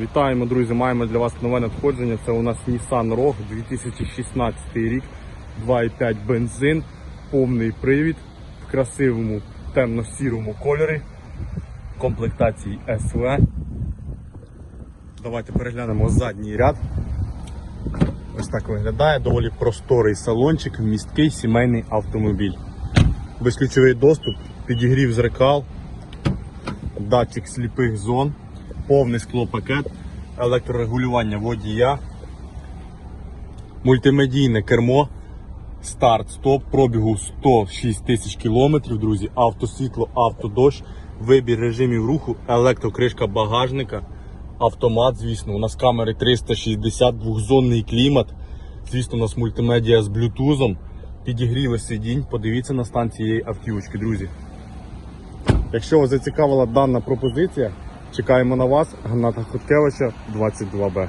Вітаємо, друзі! Маємо для вас нове надходження. Це у нас Nissan Rogue 2016 рік, 2,5 бензин, повний привід в красивому темно-сірому кольорі, комплектації СВ. Давайте переглянемо задній ряд. Ось так виглядає. Доволі просторий салончик, місткий сімейний автомобіль. Безключовий доступ, підігрів зеркал, датчик сліпих зон, повний склопакет, електрорегулювання водія, мультимедійне кермо, старт, стоп, пробігу 106 тисяч кілометрів, друзі, автосвітло, автодощ, вибір режимів руху, електрокришка багажника, автомат, звісно, у нас камери 360, двохзонний клімат, звісно, у нас мультимедіа з блютузом, підігріви сидінь, подивіться на стан цієї автівочки, друзі. Якщо вас зацікавила дана пропозиція, чекаємо на вас, Гната Хуткевича, 22Б.